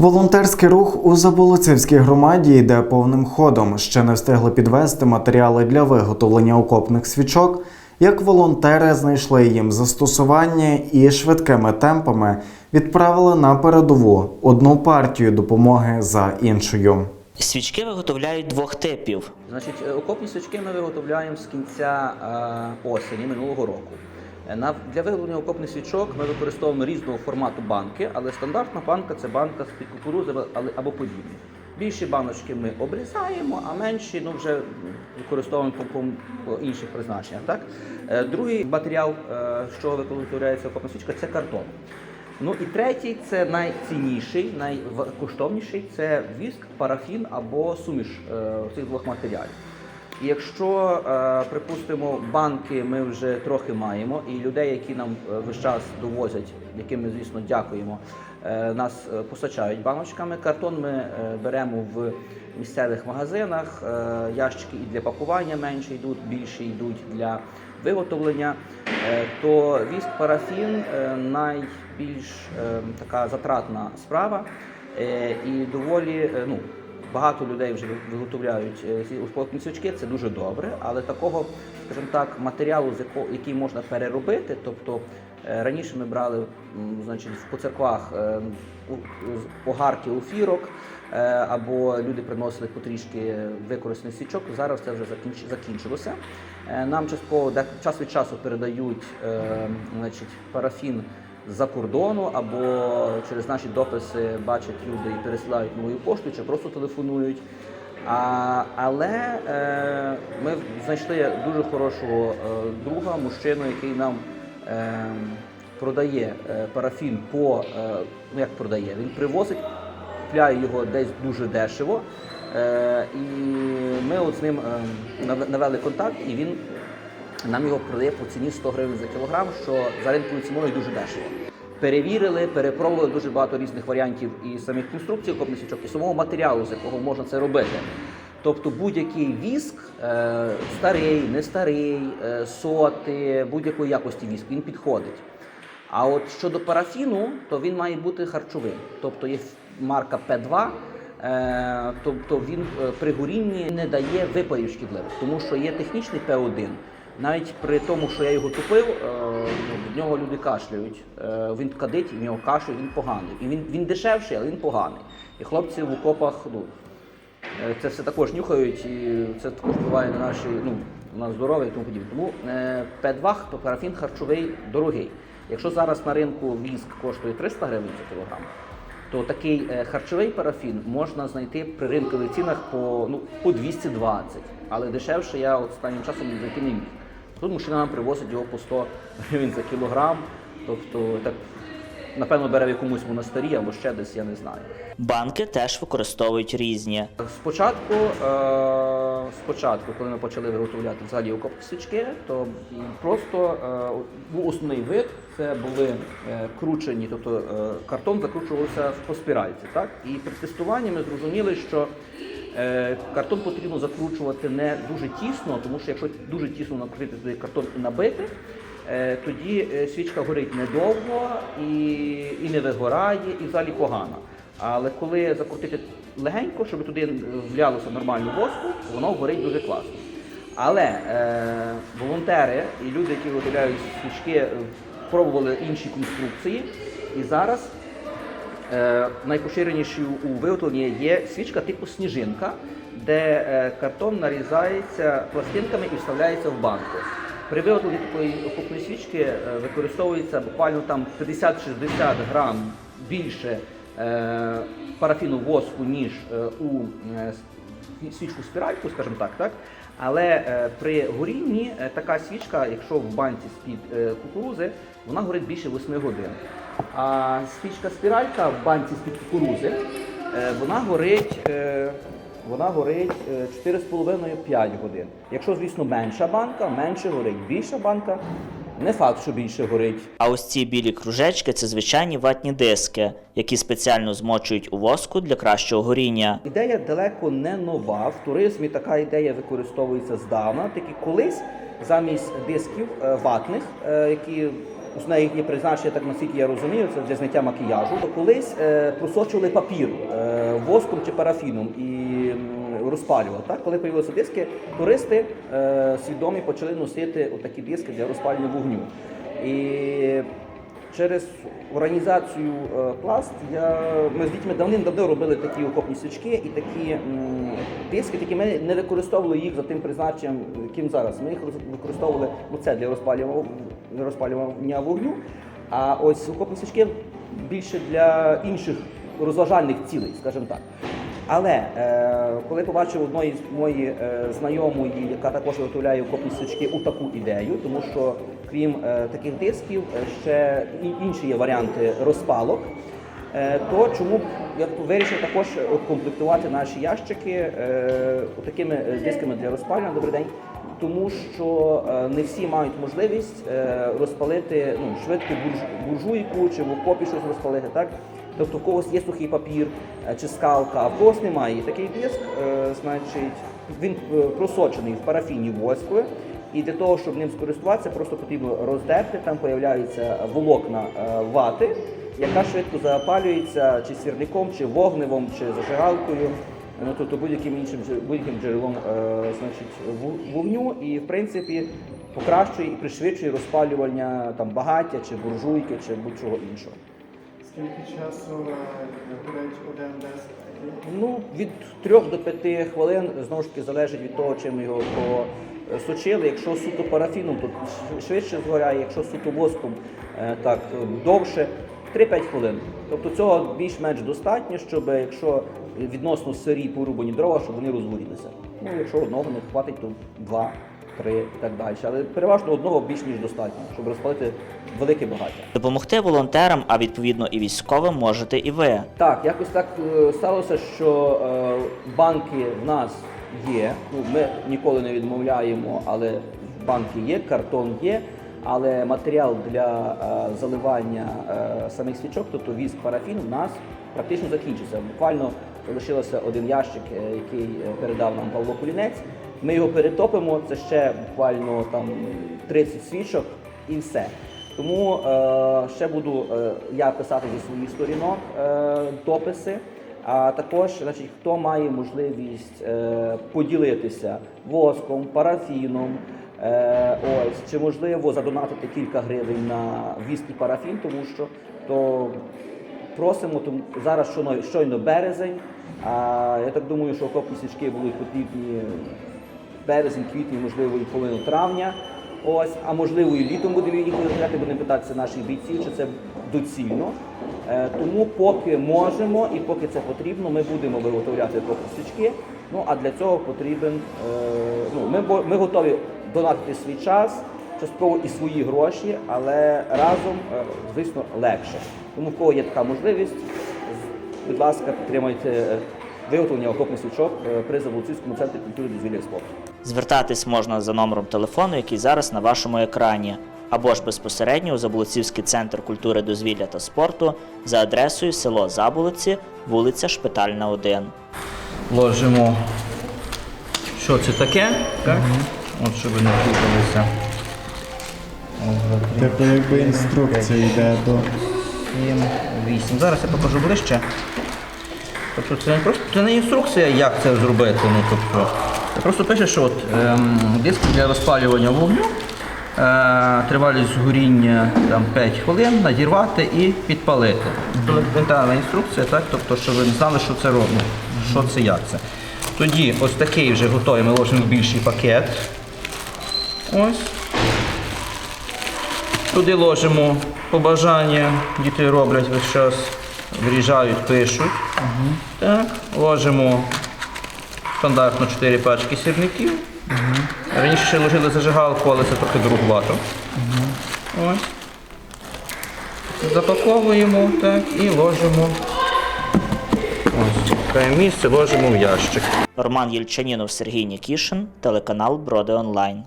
Волонтерський рух у Заболоцівській громаді йде повним ходом. Ще не встигли підвести матеріали для виготовлення окопних свічок. Як волонтери знайшли їм застосування і швидкими темпами відправили на передову одну партію допомоги за іншою. Свічки виготовляють двох типів. Значить, е, окопні свічки ми виготовляємо з кінця е, осені минулого року. Е, для виготовлення окопних свічок ми використовуємо різного формату банки, але стандартна банка це банка з-під кукурузи або подібні. Більші баночки ми обрізаємо, а менші ну, вже використовуємо по, по, інших призначеннях. Так? Е, Другий матеріал, е, з чого виготовляється окопна свічка, це картон. Ну і третій це найцінніший, найкоштовніший це віск, парафін або суміш цих двох матеріалів. Якщо, е, припустимо, банки ми вже трохи маємо, і людей, які нам е, весь час довозять, яким ми, звісно, дякуємо, е, нас постачають баночками. Картон ми беремо в місцевих магазинах, ящики і для пакування менше йдуть, більше йдуть для виготовлення, то віск парафін найбільш така затратна справа і доволі ну, багато людей вже виготовляють е, ці успокійні це дуже добре, але такого, скажімо так, матеріалу, з якого який можна переробити, тобто е, раніше ми брали значить, по церквах е, у- огарки уфірок, е, або люди приносили потрішки використаних свічок. Зараз це вже закінч- закінчилося. Нам частково час від часу передають значить, парафін з-за кордону, або через наші дописи бачать люди і пересилають новою поштою, чи просто телефонують. А, але е, ми знайшли дуже хорошого е, друга, мужчину, який нам е, продає е, парафін по е, ну як продає, він привозить, купляє його десь дуже дешево. Е, і ми от з ним навели контакт, і він нам його продає по ціні 100 гривень за кілограм, що за ринковою ціною дуже дешево. Перевірили, перепробували дуже багато різних варіантів і самих конструкцій окопних свічок, і самого матеріалу, з якого можна це робити. Тобто будь-який віск, е, старий, не старий, е, соти, будь-якої якості віск, він підходить. А от щодо парафіну, то він має бути харчовим. Тобто є марка П2, е, тобто він при горінні не дає випарів шкідливих, тому що є технічний П1. Навіть при тому, що я його тупив, е, ну, від нього люди кашляють. Е, Він кадить, в нього кашлю, він поганий. І він, він дешевший, але він поганий. І хлопці в окопах, ну, Е, Це все також нюхають, і це також впливає на наші ну, на здоров'я і тому подібне. Тому е, П2 то парафін харчовий дорогий. Якщо зараз на ринку віск коштує 300 гривень за кілограм, то такий е, харчовий парафін можна знайти при ринкових цінах по, ну, по 220. Але дешевше я останнім часом знайти не міг. Тут мужчина нам привозить його по 100 гривень за кілограм. Тобто так, напевно, бере в якомусь монастирі або ще десь, я не знаю. Банки теж використовують різні. Спочатку, е, спочатку, коли ми почали виготовляти взагалі окопні свічки, то просто е, був основний вид, це були е, кручені, тобто е, картон закручувався по спіральці. Так? І при тестуванні ми зрозуміли, що е, картон потрібно закручувати не дуже тісно, тому що якщо дуже тісно накрутити туди картон і набити, тоді свічка горить недовго і, і не вигорає, і взагалі погано. Але коли закрутити легенько, щоб туди влялося нормально воску, воно горить дуже класно. Але е, волонтери і люди, які виготовляють свічки, пробували інші конструкції. І зараз е, найпоширенішою у виготовленні є свічка типу сніжинка, де е, картон нарізається пластинками і вставляється в банку. При виготовленні такої окупної свічки е, використовується буквально там 50-60 грам більше е, парафіну воску, ніж е, у е, свічку спіральку, скажімо так, так? Але е, при горінні е, така свічка, якщо в банці з-під е, кукурузи, вона горить більше 8 годин. А свічка спіралька в банці з-під кукурузи, вона горить. Вона горить е, 4,5-5 годин. Якщо, звісно, менша банка, менше горить. Більша банка, не факт, що більше горить. А ось ці білі кружечки це звичайні ватні диски, які спеціально змочують у воску для кращого горіння. Ідея далеко не нова. В туризмі така ідея використовується здавна. Тільки колись замість дисків е, ватних, е, які Основне їхнє призначення, так наскільки я розумію, це для зняття макіяжу. Колись е, просочували папір воском чи парафіном і м, розпалювали. Так, коли появилися диски, туристи е, свідомі почали носити отакі диски для розпалювання вогню. І через організацію е, пласт я, ми з дітьми давним-давно робили такі окопні свічки і такі м, диски, такі ми не використовували їх за тим призначенням, яким зараз. Ми їх використовували ну, це для розпалювання, розпалювання вогню. А ось окопні свічки більше для інших розважальних цілей, скажімо так. Але е, коли побачив одної з моєї е, знайомої, яка також виготовляє окопні свічки, у таку ідею, тому що крім е, таких дисків, е, ще інші є варіанти розпалок. Е, то чому б я вирішив також комплектувати наші ящики е, такими е, дисками для розпалювання. Добрий день. Тому що е, не всі мають можливість е, розпалити ну, швидко бурж- буржуйку чи в окопі щось розпалити, так? Тобто в когось є сухий папір е, чи скалка, а в когось немає. І такий диск, е, значить, він е, просочений в парафіні воскові. І для того, щоб ним скористуватися, просто потрібно роздерти, там появляються волокна вати, яка швидко запалюється чи свірником, чи вогневом, чи зажигалкою, ну, тобто будь-яким іншим будь-яким джерелом значить, вогню. І в принципі покращує і пришвидшує розпалювання там, багаття, чи буржуйки, чи будь-чого іншого. Скільки часу е, горить один диск? Ну, від 3 до 5 хвилин знову ж таки залежить від того, чим його посочили. Якщо суто парафіном, то швидше згоряє, якщо суто воском, е, так е, довше 3-5 хвилин. Тобто цього більш-менш достатньо, щоб якщо відносно сирі порубані дрова, щоб вони розгорілися. Ну, якщо одного не хватить, то два, три і так далі. Але переважно одного більш ніж достатньо, щоб розпалити велике багаття. Допомогти волонтерам, а відповідно і військовим можете і ви. Так, якось так е, сталося, що е, банки в нас є. Ну, ми ніколи не відмовляємо, але банки є, картон є. Але матеріал для е, заливання е, самих свічок, тобто віск парафін, у нас практично закінчився. Буквально залишився один ящик, е, який передав нам Павло Кулінець. Ми його перетопимо. Це ще буквально там 30 свічок і все. Тому е, ще буду е, я писати зі своїх сторінок е, дописи. А також, значить, хто має можливість е, поділитися воском, парафіном, е, ось, чи можливо задонатити кілька гривень на віск і парафін, тому що то просимо, тому зараз щойно, березень. А я так думаю, що окопні свічки будуть потрібні березень, квітень, можливо, і половину травня. Ось, а можливо, і літом будемо їх виготовляти, будемо питатися наших бійців, чи це доцільно. Е, тому поки можемо і поки це потрібно, ми будемо виготовляти поки свічки. Ну а для цього потрібен. Е, ну, ми, ми готові донатити свій час, частково і свої гроші, але разом, е, звісно, легше. Тому в кого є така можливість, будь ласка, підтримайте виготовлення окопних свічок при Заволоцівському центрі культури дозвілля і спорту. Звертатись можна за номером телефону, який зараз на вашому екрані, або ж безпосередньо у Заболоцівський центр культури, дозвілля та спорту за адресою село Заболоці, вулиця Шпитальна, 1. Ложимо, що це таке, так? От щоб не втікалися. Типу якби інструкція йде до. 7, 8. Зараз я покажу ближче. Тобто це не просто це не інструкція, як це зробити. Ну, тобто, просто пише, що от, ем, диск для розпалювання вогню, е, тривалість горіння там, 5 хвилин, надірвати і підпалити. Елементарна інструкція, так? тобто, щоб ви знали, що це робить, що це як це. Тоді ось такий вже готовий, ми ложимо в більший пакет. Ось. Туди ложимо побажання, діти роблять весь час, виріжають, пишуть. Так, ложимо стандартно 4 пачки сірників. Раніше ще ложили зажигалку, але це трохи дорогувато. Ось. Запаковуємо так, і ложимо. Ось, місце, ложимо в ящик. Роман Єльчанінов, Сергій Нікішин, телеканал Броди Онлайн.